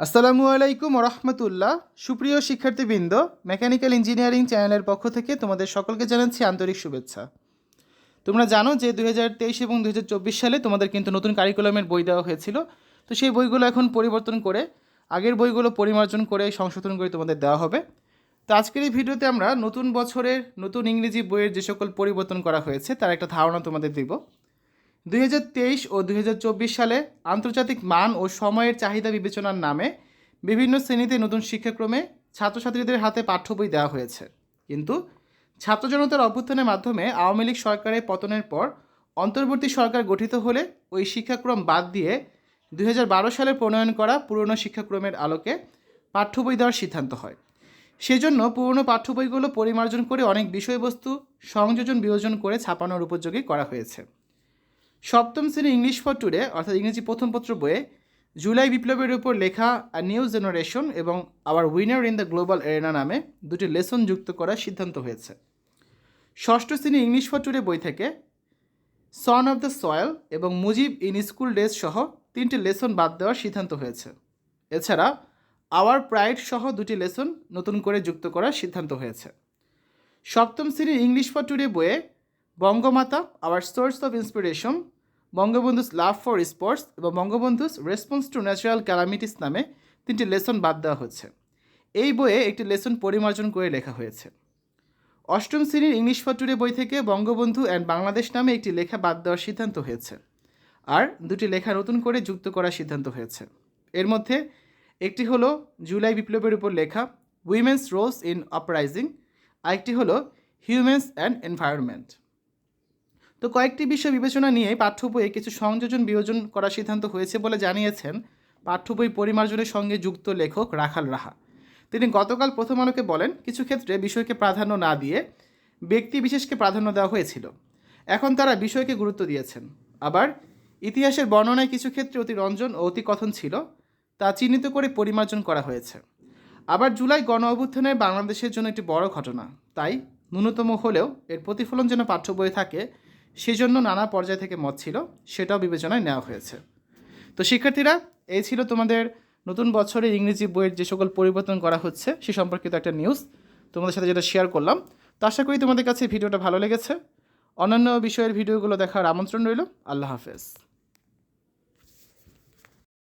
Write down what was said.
আসসালামু আলাইকুম রহমতুল্লাহ। সুপ্রিয় শিক্ষার্থীবৃন্দ, মেকানিক্যাল ইঞ্জিনিয়ারিং চ্যানেলের পক্ষ থেকে তোমাদের সকলকে জানাচ্ছি আন্তরিক শুভেচ্ছা। তোমরা জানো যে দুই হাজার তেইশ এবং দু হাজার চব্বিশ সালে তোমাদের কিন্তু নতুন কারিকুলামের বই দেওয়া হয়েছিল। তো সেই বইগুলো এখন পরিবর্তন করে, আগের বইগুলো পরিমার্জন করে সংশোধন করে তোমাদের দেওয়া হবে। তো আজকের এই ভিডিওতে আমরা নতুন বছরের নতুন ইংরেজি বইয়ের যে সকল পরিবর্তন করা হয়েছে, তার একটা ধারণা তোমাদের দিব। দুই হাজার তেইশ ও দুই হাজার চব্বিশ সালে আন্তর্জাতিক মান ও সময়ের চাহিদা বিবেচনার নামে বিভিন্ন শ্রেণীতে নতুন শিক্ষাক্রমে ছাত্রছাত্রীদের হাতে পাঠ্য বই দেওয়া হয়েছে। কিন্তু ছাত্র জনতার অভ্যুত্থানের মাধ্যমে আওয়ামী লীগ সরকারের পতনের পর অন্তর্বর্তী সরকার গঠিত হলে ওই শিক্ষাক্রম বাদ দিয়ে দু হাজার বারো সালে প্রণয়ন করা পুরনো শিক্ষাক্রমের আলোকে পাঠ্য বই দেওয়ার সিদ্ধান্ত হয়। সেজন্য পুরনো পাঠ্য বইগুলো পরিমার্জন করে অনেক বিষয়বস্তু সংযোজন বিয়োজন করে ছাপানোর উপযোগী করা হয়েছে। সপ্তম শ্রেণি ইংলিশ ফর টুডে অর্থাৎ ইংরেজি প্রথম পত্র বইয়ে, জুলাই বিপ্লবের উপর লেখা আ নিউ জেনারেশন এবং our winner in the global arena নামে দুটি লেসন যুক্ত করার সিদ্ধান্ত হয়েছে। ষষ্ঠ শ্রেণি ইংলিশ ফর টুডে বই থেকে সন অফ দ্য সয়েল এবং মুজিব ইন স্কুল ডেজ সহ তিনটি লেসন বাদ দেওয়ার সিদ্ধান্ত হয়েছে। এছাড়া আওয়ার প্রাইড সহ দুটি লেসন নতুন করে যুক্ত করার সিদ্ধান্ত হয়েছে। সপ্তম শ্রেণির ইংলিশ ফর টুডে বইয়ে, Bangamata our source of inspiration Bangabandhu's love for sports এবং Bangabandhu's response to natural calamities নামে তিনটি লেসন বাদ দেওয়া হচ্ছে এই বইয়ে একটি লেসন পরিমার্জন করে লেখা হয়েছে। অষ্টম শ্রেণির ইংলিশ ফটুরে বই থেকে বঙ্গবন্ধু অ্যান্ড বাংলাদেশ নামে একটি লেখা বাদ দেওয়ার সিদ্ধান্ত হয়েছে। আর দুটি লেখা নতুন করে যুক্ত করার সিদ্ধান্ত হয়েছে। এর মধ্যে একটি হলো জুলাই বিপ্লবের উপর লেখা উইমেন্স রোলস ইন আপরাইজিং আরেকটি হলো হিউম্যান্স অ্যান্ড এনভায়রনমেন্ট তো কয়েকটি বিষয় বিবেচনা নিয়ে পাঠ্য বইয়ে কিছু সংযোজন বিয়োজন করার সিদ্ধান্ত হয়েছে বলে জানিয়েছেন পাঠ্য বই পরিমার্জনের সঙ্গে যুক্ত লেখক রাখাল রাহা। তিনি গতকাল প্রথম আলোকে বলেন, কিছু ক্ষেত্রে বিষয়কে প্রাধান্য না দিয়ে ব্যক্তি বিশেষকে প্রাধান্য দেওয়া হয়েছিল। এখন তারা বিষয়কে গুরুত্ব দিয়েছেন। আবার ইতিহাসের বর্ণনায় কিছু ক্ষেত্রে অতি রঞ্জন ও অতি কথন ছিল, তা চিহ্নিত করে পরিমার্জন করা হয়েছে। আবার জুলাই গণ অভ্যুত্থানের বাংলাদেশের জন্য একটি বড় ঘটনা। তাই ন্যূনতম হলেও এর প্রতিফলন যেন পাঠ্য বইয়ে থাকে সেজন্য নানা পর্যায় থেকে মত ছিল, সেটাও বিবেচনায় নেওয়া হয়েছে। তো শিক্ষার্থীরা, এই ছিল তোমাদের নতুন বছরের ইংরেজি বইয়ের যে সকল পরিবর্তন করা হচ্ছে, সে সম্পর্কিত একটা নিউজ তোমাদের সাথে যেটা শেয়ার করলাম, তো আশা করি তোমাদের কাছে ভিডিওটা ভালো লেগেছে। অন্যান্য বিষয়ের ভিডিওগুলো দেখার আমন্ত্রণ রইল। আল্লাহ হাফেজ।